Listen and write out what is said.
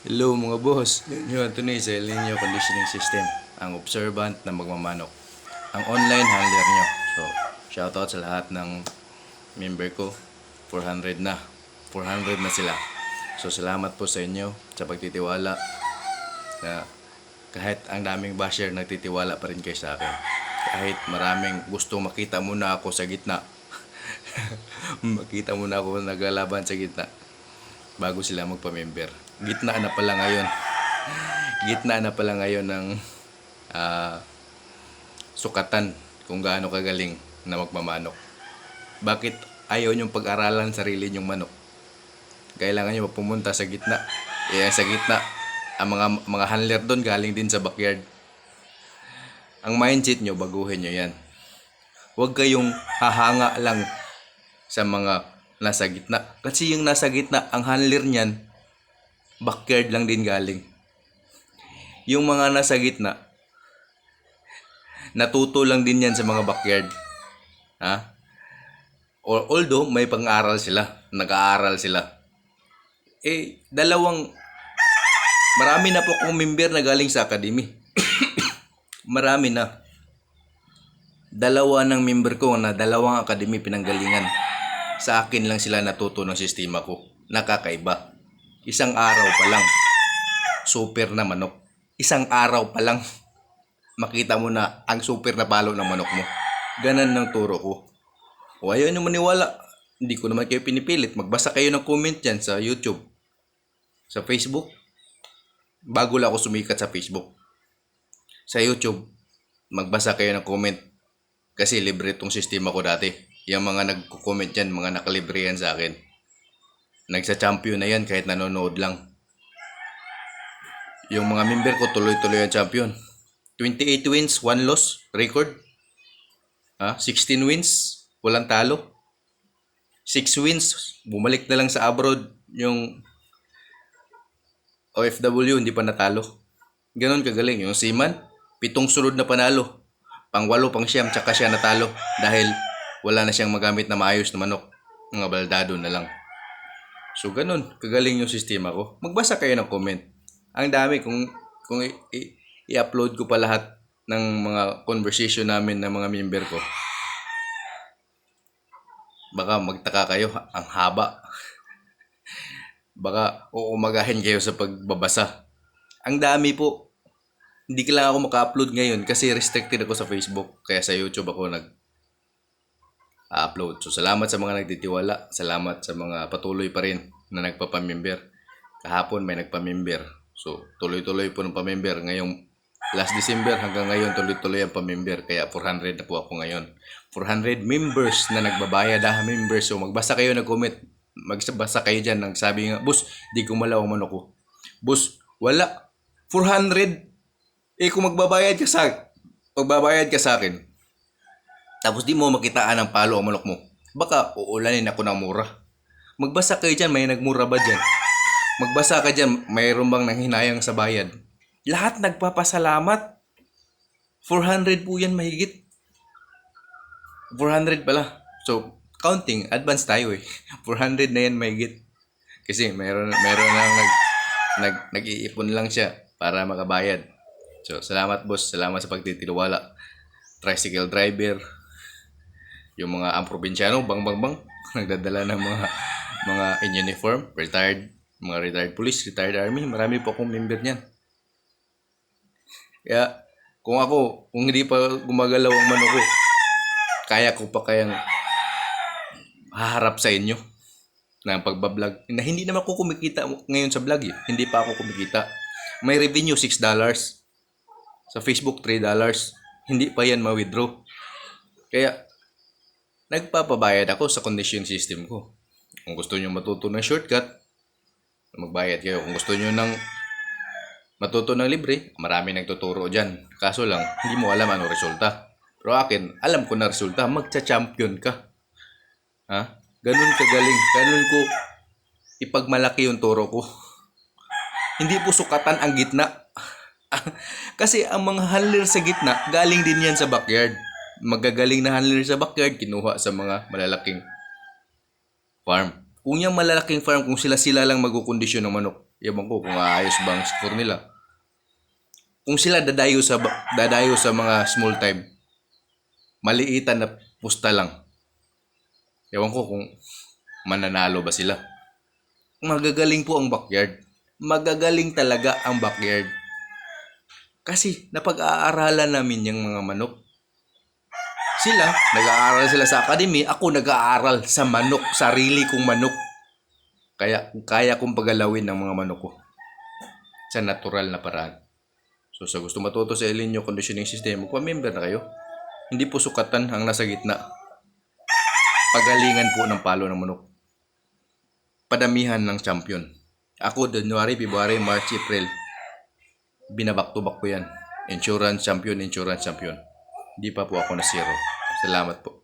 Hello mga boss. Ito na sa El Nino Conditioning System. Ang observant na magmamanok. Ang online handler nyo. So, shoutout sa lahat ng member ko. 400 na. 400 na sila. So, salamat po sa inyo sa pagtitiwala na kahit ang daming basher nagtitiwala pa rin kayo sa akin. Kahit maraming gusto makita muna ako sa gitna. makita muna ako naglalaban sa gitna bago sila magpa-member. Gitna na pala ngayon. Gitna na pala ngayon ng ah, sukatan kung gaano kagaling na magmamanok. Bakit ayaw niyong pag-aralan sarili niyong manok? Kailangan niyo pumunta sa gitna. Eh, sa gitna, ang mga mga handler doon galing din sa backyard. Ang mindset nyo, baguhin nyo yan. Huwag kayong hahanga lang sa mga nasa gitna. Kasi yung nasa gitna, ang handler niyan, backyard lang din galing. Yung mga nasa gitna, natuto lang din yan sa mga backyard. Ha? Or, although, may pang-aral sila. Nag-aaral sila. Eh, dalawang, marami na po akong member na galing sa academy. marami na. Dalawa ng member ko na dalawang academy pinanggalingan. Sa akin lang sila natuto ng sistema ko. Nakakaiba. Isang araw pa lang. Super na manok. Isang araw pa lang. Makita mo na ang super na palo ng manok mo. Ganan ng turo ko. O ayaw nyo maniwala. Hindi ko naman kayo pinipilit. Magbasa kayo ng comment dyan sa YouTube. Sa Facebook. Bago lang ako sumikat sa Facebook. Sa YouTube. Magbasa kayo ng comment. Kasi libre itong sistema ko dati. Yung mga nagko-comment yan, mga nakalibre yan sa akin. Nagsa-champion na yan kahit nanonood lang. Yung mga member ko tuloy-tuloy ang champion. 28 wins, 1 loss, record. Ha? 16 wins, walang talo. 6 wins, bumalik na lang sa abroad yung OFW, hindi pa natalo. Ganon kagaling. Yung Seaman, pitong sunod na panalo. Pangwalo, pang siyam, tsaka siya natalo. Dahil wala na siyang magamit na maayos na manok. Mga baldado na lang. So, ganun. Kagaling yung sistema ko. Magbasa kayo ng comment. Ang dami kung kung i-upload ko pa lahat ng mga conversation namin ng mga member ko. Baka magtaka kayo, ang haba. Baka uumagahin kayo sa pagbabasa. Ang dami po. Hindi ka lang ako maka-upload ngayon kasi restricted ako sa Facebook. Kaya sa YouTube ako nag upload. So salamat sa mga nagtitiwala. Salamat sa mga patuloy pa rin na nagpapamember. Kahapon may nagpamember. So tuloy-tuloy po ng pamember. Ngayong last December hanggang ngayon tuloy-tuloy ang pamember. Kaya 400 na po ako ngayon. 400 members na nagbabayad ah, members. So magbasa kayo ng comment. Magbasa kayo dyan. Nagsabi nga, Boss, di ko malaw ang manok ko. Boss, wala. 400. Eh kung magbabayad ka sa magbabayad ka sa akin, tapos di mo makitaan ng palo ang manok mo, baka uulanin ako ng mura. Magbasa kayo dyan, may nagmura ba dyan? Magbasa ka dyan, mayroon bang nanghinayang sa bayad? Lahat nagpapasalamat. 400 po yan mahigit. 400 pala. So, counting, advance tayo eh. 400 na yan mahigit. Kasi mayroon, mayroon lang nag, nag, nag-iipon lang siya para makabayad. So, salamat boss. Salamat sa pagtitiwala. Tricycle driver, yung mga ang probinsyano, bang bang bang, nagdadala ng mga mga in uniform, retired, mga retired police, retired army, marami po akong member niyan. Kaya, kung ako, kung hindi pa gumagalaw ang manok ko, kaya ko pa kayang haharap sa inyo ng pagbablog. Na hindi naman ako kumikita ngayon sa vlog eh. Hindi pa ako kumikita. May revenue $6. Sa Facebook $3. Hindi pa yan ma-withdraw. Kaya, nagpapabayad ako sa condition system ko. Kung gusto nyo matuto ng shortcut, magbayad kayo. Kung gusto nyo ng matuto ng libre, marami nagtuturo dyan. Kaso lang, hindi mo alam ano resulta. Pero akin, alam ko na resulta, magcha-champion ka. Ha? Ganun kagaling. Ganun ko ipagmalaki yung turo ko. Hindi po sukatan ang gitna. Kasi ang mga handler sa gitna, galing din yan sa backyard. Magagaling na handler sa backyard, kinuha sa mga malalaking farm. kung yung malalaking farm, kung sila-sila lang magkukondisyon ng manok, yaman ko kung aayos ba ang score nila. Kung sila dadayo sa dadayo sa mga small time, maliitan na pusta lang. Ewan ko kung mananalo ba sila. Magagaling po ang backyard. Magagaling talaga ang backyard. Kasi napag-aaralan namin yung mga manok. Sila, nag-aaral sila sa academy. Ako nag-aaral sa manok, sarili kong manok. Kaya kaya kong pagalawin ng mga manok ko sa natural na paraan. So sa gusto matuto sa El Nino Conditioning System, magpa-member na kayo. Hindi po sukatan ang nasa gitna. Pagalingan po ng palo ng manok. Padamihan ng champion. Ako, January, February, March, April, binabak to back ko yan. Insurance champion, insurance champion. Hindi pa po ako na zero. Salamat po.